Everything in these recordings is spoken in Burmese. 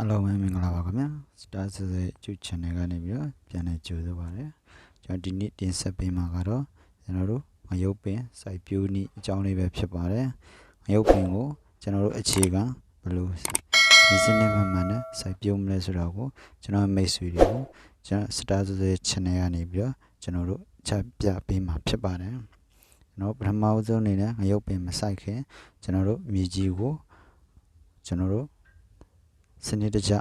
အားလုံးပဲမင်္ဂလာပါခင်ဗျာ Star ဆဲကျူ channel ကနေပြီးတော့ပြန်လည်ကြိုဆိုပါရစေကျွန်တော်ဒီနေ့တင်ဆက်ပေးမှာကတော့ကျွန်တော်တို့ငရုတ်ပင်စိုက်ပျိုးနည်းအကြောင်းလေးပဲဖြစ်ပါတယ်ငရုတ်ပင်ကိုကျွန်တော်တို့အခြေခံဘယ်လိုဒီစနစ်မှန်မှန်နဲ့စိုက်ပျိုးမလဲဆိုတော့ကိုကျွန်တော်မိတ်ဆွေတွေကိုကျွန်တော် Star ဆဲ channel ကနေပြီးတော့ကျွန်တော်တို့ချက်ပြပေးမှာဖြစ်ပါတယ်ကျွန်တော်ပထမဦးဆုံးအနေနဲ့ငရုတ်ပင်မစိုက်ခင်ကျွန်တော်တို့မြေကြီးကိုကျွန်တော်တို့ စနစ်တကျ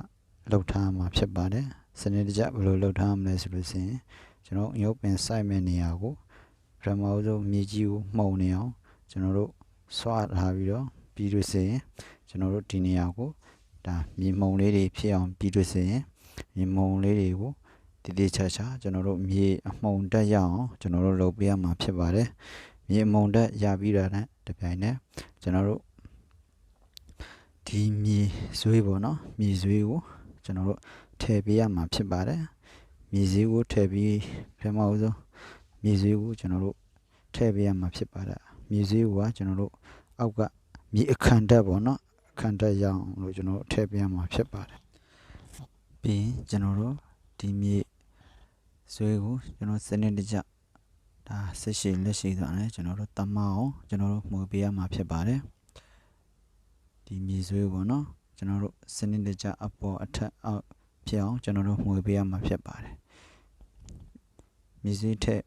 လှုပ်ထားမှာဖြစ်ပါတယ်စနစ်တကျဘယ်လိုလှုပ်ထားမလဲဆိုလို့ရှိရင်ကျွန်တော်ရုပ်ပင်စိုက်မဲ့နေရာကိုပထမဆုံးမြေကြီးကိုမှုံနေအောင်ကျွန်တော်တို့ဆွာထားပြီးတော့ပြီးလို့ရှိရင်ကျွန်တော်တို့ဒီနေရာကိုဒါမြေမှုံလေးတွေဖြစ်အောင်ပြီးလို့ရှိရင်မြေမှုံလေးတွေကိုတည်တည်ချာချာကျွန်တော်တို့မြေအမှုံတက်ရအောင်ကျွန်တော်တို့လုပ်ပေးရမှာဖြစ်ပါတယ်မြေအမှုံတက်ရပြီးတာနဲ့တပြိုင်နက်ကျွန်တော်တို့ ဒီမြေဇွေးပေါ့နော်မြေဇွေးကိုကျွန်တော်တို့ထည့်ပေးရမှာဖြစ်ပါတယ်မြေဇွေးကိုထည့်ပြီးပထမဦးဆုံးမြေဇွေးကိုကျွန်တော်တို့ထည့်ပေးရမှာဖြစ်ပါတယ်မြေဇွေးကကျွန်တော်တို့အောက်ကမြေအခန့်တက်ပေါ့နော်အခန့်တက်ရအောင်လို့ကျွန်တော်တို့ထည့်ပေးရမှာဖြစ်ပါတယ်ပြီးရင်ကျွန်တော်တို့ဒီမြေဇွေးကိုကျွန်တော်စနစ်တကျဒါဆက်ရှိလက်ရှိသွားတယ်ကျွန်တော်တို့တမအောင်ကျွန်တော်တို့မှုပေးရမှာဖြစ်ပါတယ် ဒီမြေဆွေးပေါ့နော်ကျွန်တော်တို့စနစ်တကျအပေါ်အထက်အောက်ဖြစ်အောင်ကျွန်တော်တို့မှွေပေးရမှာဖြစ်ပါတယ်မြေဆွေးထက်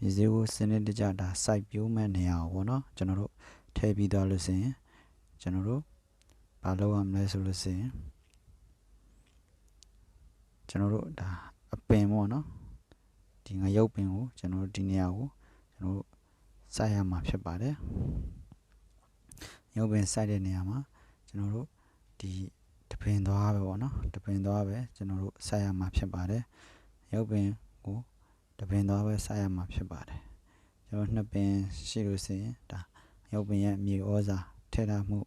မြေဆွေးကိုစနစ်တကျဒါစိုက်ပျိုးမဲ့နေရာပေါ့နော်ကျွန်တော်တို့ထည့်ပြီးသွားလို့ဆိုရင်ကျွန်တော်တို့ဘာလုပ်ရမလဲဆိုလို့ဆိုရင်ကျွန်တော်တို့ဒါအပင်ပေါ့နော်ဒီငရုတ်ပင်ကိုကျွန်တော်တို့ဒီနေရာကိုကျွန်တော်တို့စိုက်ရမှာဖြစ်ပါတယ် ရုပ်ပင်စိုက်တဲ့နေရာမှာကျွန်တော်တို့ဒီတပင်သွားပဲပေါ့နော်တပင်သွားပဲကျွန်တော်တို့စိုက်ရမှာဖြစ်ပါတယ်ရုပ်ပင်ကိုတပင်သွားပဲစိုက်ရမှာဖြစ်ပါတယ်ကျွန်တော်နှစ်ပင်ရှိလို့ဆိုရင်ဒါရုပ်ပင်ရဲ့မြေဩဇာထည့်ထားမှု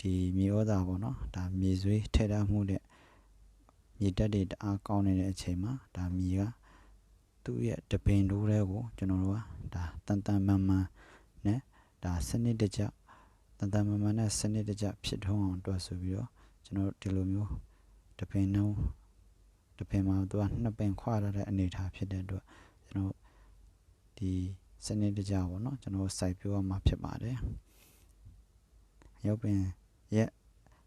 ဒီမြေဩဇာပေါ့နော်ဒါမြေဆွေးထည့်ထားမှုတဲ့မြေတက်တွေတအားကောင်းနေတဲ့အချိန်မှာဒါမြေကသူ့ရဲ့တပင်တိုးတဲ့ကိုကျွန်တော်တို့ကဒါတန်တန်မှန်မှန်နဲ့ဒါစနစ်တကျ တန်တန်မန်မန်နဲ့စနစ်တကျဖြစ်ထုံးအောင်အတွက်ဆိုပြီးတော့ကျွန်တော်ဒီလိုမျိုးတပင်နှုံးတပင်မှာသူကနှစ်ပင်ခွာရတဲ့အနေအထားဖြစ်တဲ့အတွက်ကျွန်တော်ဒီစနစ်တကျပေါ့နော်ကျွန်တော်စိုက်ပြရမှာဖြစ်ပါတယ်ရုပ်ပင်ရဲ့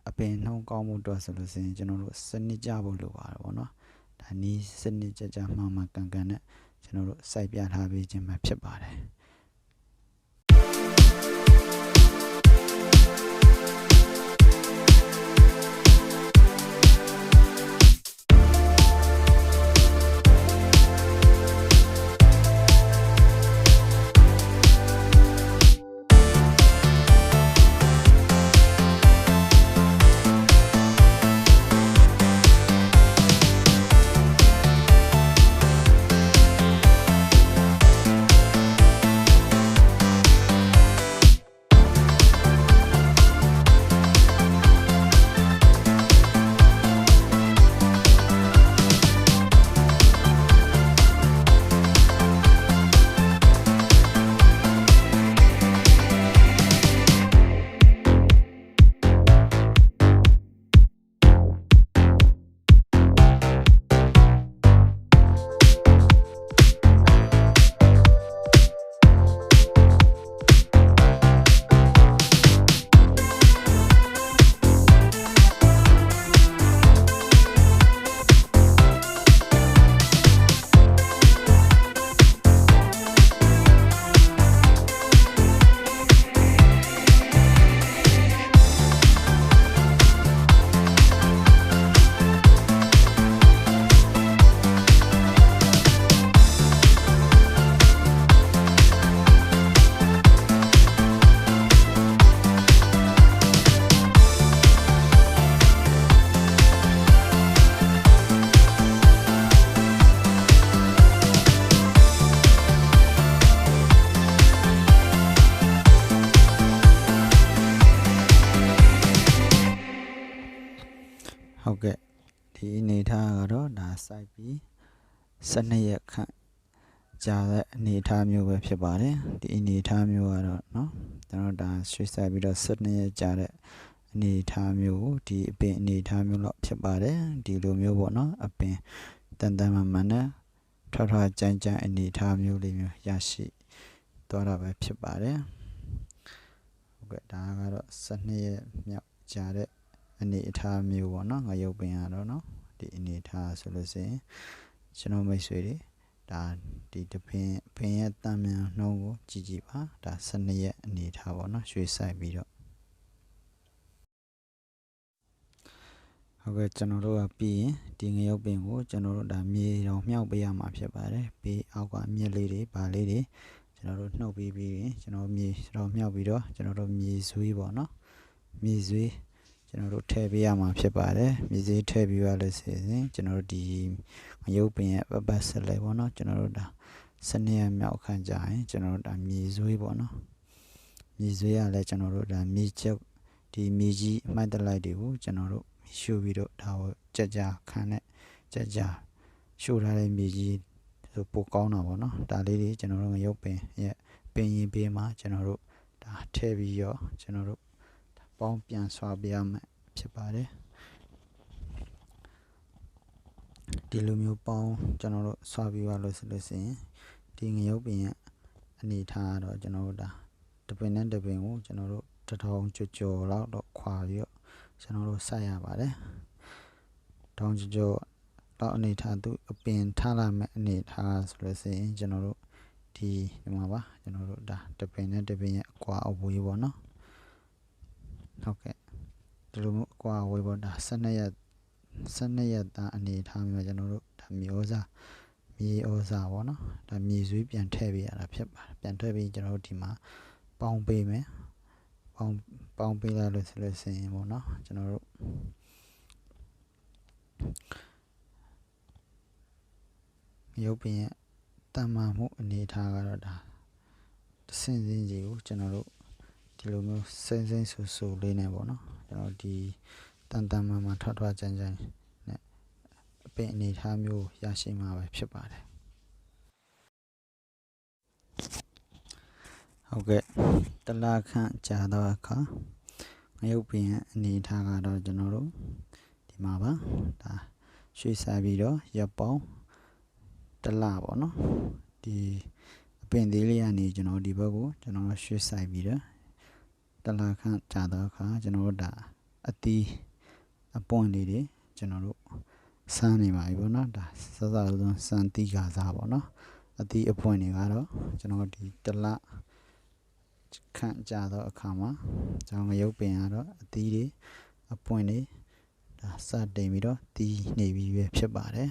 အပင်နှုံးကောင်းမှုအတွက်ဆိုလို့ရှိရင်ကျွန်တော်တို့စနစ်ကျဖို့လိုပါတယ်ပေါ့နော်ဒါနီးစနစ်ကြကြမှန်မှန်ကန်ကန်နဲ့ကျွန်တော်တို့စိုက်ပြထားပေးခြင်းပဲဖြစ်ပါတယ် ဒီအနေထားကတော့ဒါစိုက်ပြီး12ရက်ခန့်ကြာတဲ့အနေထားမျိုးပဲဖြစ်ပါတယ်ဒီအနေထားမျိုးကတော့เนาะကျွန်တော်ဒါရွှေ့စိုက်ပြီးတော့12ရက်ကြာတဲ့ အနေအထားမျိုးကိုဒီအပင်အနေအထားမျိုးတော့ဖြစ်ပါတယ်ဒီလိုမျိုးပေါ့နော်အပင်တန်တန်မှန်မှန်နဲ့ထွားထွားကြမ်းကြမ်းအနေအထားမျိုးလေးမျိုးရရှိသွားတာပဲဖြစ်ပါတယ်ဟုတ်ကဲ့ဒါကတော့12ရက်မြောက်ကြာတဲ့ အနေအထားမျိုးပေါ့နော်ငရုတ်ပင်ကတော့နော်ဒီအနေအထားဆိုလို့ရှိရင်ကျွန်တော်မိတ်ဆွေတွေဒါဒီတပင်ပင်ရဲ့တန်မြန်နှုံးကိုကြည့်ကြည့်ပါဒါ12ရက်အနေအထားပေါ့နော်ရွှေ့ဆိုင်ပြီးတော့ဟုတ်ကဲ့ကျွန်တော်တို့ကပြီးရင်ဒီငရုတ်ပင်ကိုကျွန်တော်တို့ဒါမြေတော်မြှောက်ပေးရမှာဖြစ်ပါတယ်ပြီးအောက်ကမြက်လေးတွေဗာလေးတွေကျွန်တော်တို့နှုတ်ပြီးပြီးရင်ကျွန်တော်မြေတော်မြှောက်ပြီးတော့ကျွန်တော်တို့မြေဆွေးပေါ့နော်မြေဆွေး ကျွန်တော်တို့ထည့်ပေးရမှာဖြစ်ပါတယ်မြေဆွေးထည့်ပြီးရလို့ဆိုရင်ကျွန်တော်တို့ဒီငရုတ်ပင်ရဲ့ပပတ်ဆက်လေးပေါ့နော်ကျွန်တော်တို့ဒါစနေရမြောက်ခန့်ကြရင်ကျွန်တော်တို့ဒါမြေဆွေးပေါ့နော်မြေဆွေးရလဲကျွန်တော်တို့ဒါမြေချက်ဒီမြေကြီးအမိုက်တလိုက်တွေကိုကျွန်တော်တို့ရှုပြီးတော့ဒါကိုကြက်ကြခံနဲ့ကြက်ကြရှုထားတဲ့မြေကြီးဆိုပိုကောင်းတာပေါ့နော်ဒါလေးတွေကျွန်တော်တို့ရုပ်ပင်ရဲ့ပင်ရင်ပေးမှာကျွန်တော်တို့ဒါထည့်ပြီးတော့ကျွန်တော်တို့ ပေါင်းပြန်ဆွာပြရမယ်ဖြစ်ပါတယ်ဒီလိုမျိုးပေါင်းကျွန်တော်တို့ဆွာပြီးသွားလို့ဆိုလို့ရှိရင်ဒီငရုတ်ပင်ရဲ့အနေထားကတော့ကျွန်တော်တို့ဒါတပင်နဲ့တပင်ကိုကျွန်တော်တို့တထောင်ကြော်ကြော်လောက်တော့ခွာပြီးတော့ကျွန်တော်တို့ဆက်ရပါတယ်။တောင်းကြကြောတော့အနေထားသူအပင်ထားလာမဲ့အနေထားဆိုလို့ရှိရင်ကျွန်တော်တို့ဒီဒီမှာပါကျွန်တော်တို့ဒါတပင်နဲ့တပင်ရဲ့အကွာအဝေးပေါ့နော်။ ဟုတ်ကဲ့ဒီလိုမျိုးအကွာအဝေးပေါ့ဒါ12ရက်12ရက်သားအနေထားမျိုးကျွန်တော်တို့ဒါမျိုးစားမြေဩဇာပေါ့နော်ဒါမြေဆွေးပြန်ထည့်ပေးရတာဖြစ်ပါတယ်ပြန်ထည့်ပြီးကျွန်တော်တို့ဒီမှာပေါင်းပေးမယ်ပေါင်းပေါင်းပေးလိုက်လို့ဆိုလို့ရှိရင်ပေါ့နော်ကျွန်တော်တို့ရုပ်ပင်ရဲ့တန်မာမှုအနေအထားကတော့ဒါတဆင့်စင်းကြီးကိုကျွန်တော်တို့ ဒီလိုမျိုးစိမ့်စိမ့်ဆူဆူလေးနဲ့ပေါ့နော်ကျွန်တော်ဒီတန်တန်မာမာထွတ်ထွတ်ကြမ်းကြမ်းနဲ့အပင်အနေအထားမျိုးရရှိမှာပဲဖြစ်ပါတယ်ဟုတ်ကဲ့တလားခန့်ကြာတော့အခါငရုတ်ပင်ရဲ့အနေအထားကတော့ကျွန်တော်တို့ဒီမှာပါဒါရွှေ့စားပြီးတော့ရပ်ပေါင်းတလပေါ့နော်ဒီအပင်သေးလေးကနေကျွန်တော်ဒီဘက်ကိုကျွန်တော်ရွှေ့ဆိုင်ပြီးတော့တ လခန့်ကြာတော့အခါကျွန်တော်တို့ဒါအတီးအပွင့်လေးတွေကျွန်တော်တို့စမ်းနေပါပြီပေါ့နော်ဒါစစဆုံးစမ်းတီးကစားပေါ့နော်အတီးအပွင့်တွေကတော့ကျွန်တော်ဒီတလခန့်ကြာတော့အခါမှာကျွန်တော်ငရုတ်ပင်ကတော့အသီးတွေအပွင့်တွေဒါစတင်ပြီးတော့တီးနေပြီပဲဖြစ်ပါတယ်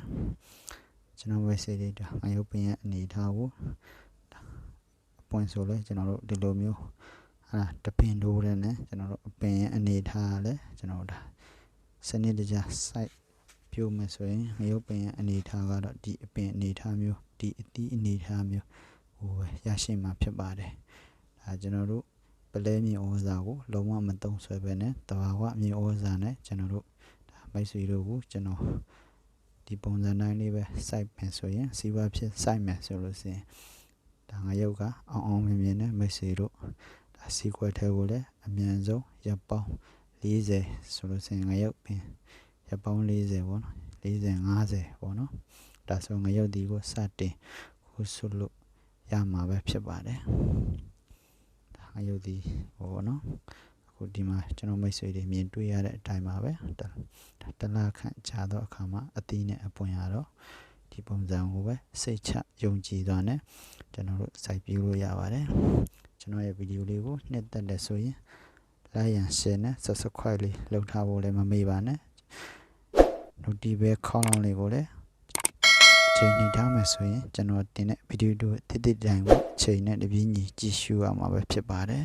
ကျွန်တော်ဝယ်စေးတွေဒါငရုတ်ပင်ရဲ့အနေထားကိုအပွင့်ဆိုလဲကျွန်တော်တို့ဒီလိုမျိုး ဟာတပင်တိုးတဲ့နဲ့ကျွန်တော်တို့အပင်ရဲ့အနေထားလဲကျွန်တော်တို့ဒါစနစ်တကျ site ပြိုးမယ်ဆိုရင်ငရုတ်ပင်ရဲ့အနေထားကတော့ဒီအပင်အနေထားမျိုးဒီအသီးအနေထားမျိုးဟိုပဲရရှိမှာဖြစ်ပါတယ်ဒါကျွန်တော်တို့ပလဲမြေဩဇာကိုလုံးဝမတုံးဆွဲပဲနဲ့တဘာဝမြေဩဇာနဲ့ကျွန်တော်တို့ဒါမိတ်ဆွေတို့ကိုကျွန်တော်ဒီပုံစံတိုင်းလေးပဲစိုက်မယ်ဆိုရင်စီးပွားဖြစ်စိုက်မယ်ဆိုလို့ရှိရင်ဒါငရုတ်ကအောင်အောင်မြင်မြင်နဲ့မိတ်ဆွေတို့ ဒါစီကွက်ထဲကိုလည်းအမြန်ဆုံးရပ်ပေါင်း40ဆိုလို့ရှိရင်ငရုတ်ပင်ရပ်ပေါင်း40ပေါ့နော်40 50ပေါ့နော်ဒါဆိုငရုတ်ဒီကိုစတင်ခုဆွလို့ရမှာပဲဖြစ်ပါတယ်အယုတ်ဒီဟောနော်အခုဒီမှာကျွန်တော်မိတ်ဆွေတွေမြင်တွေ့ရတဲ့အတိုင်းပါပဲတလားခန့်ကြာတော့အခါမှာအသီးနဲ့အပွင့်ရတော့ဒီပုံစံကိုပဲစိတ်ချယုံကြည်သွားနဲ့ကျွန်တော်တို့စိုက်ပြလို့ရပါတယ် ကျွန်တော်ရဲ့ဗီဒီယိုလေးကိုနှစ်သက်တဲ့ဆိုရင် like and share နဲ့ subscribe လေးလုပ်ထားဖို့လည်းမမေ့ပါနဲ့ notification ခေါင်းလောင်းလေးကိုလည်းချိန်နေထားမယ်ဆိုရင်ကျွန်တော်တင်တဲ့ဗီဒီယိုတို့တိတိတိုင်ကိုချိန်နဲ့တပြေးညီကြည့်ရှုရမှာပဲဖြစ်ပါတယ်